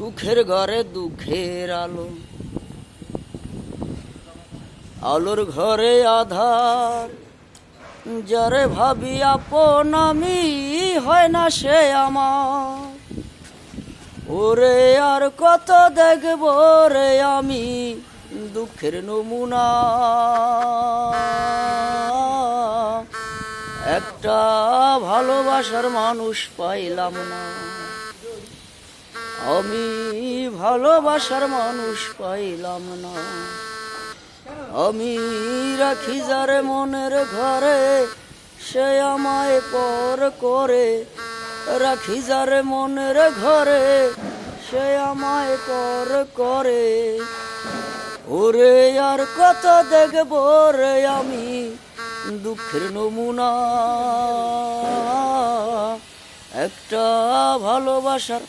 সুখের ঘরে দুঃখের আলো। আলোর ঘরে আধার। যারে ভাবি আপন আমি, হয় না সে আমার। ওরে আর কত দেখব রে আমি দুঃখের নমুনা। একটা ভালোবাসার মানুষ পাইলাম না। আমি ভালোবাসার মানুষ পাইলাম না। আমি রাখি যারে মনের ঘরে, সে আমায় পর করে। রাখি যারে মনের ঘরে, সে আমায় পর করে। ওরে আর কত দেখব রে আমি দুঃখের নমুনা। একটা ভালোবাসার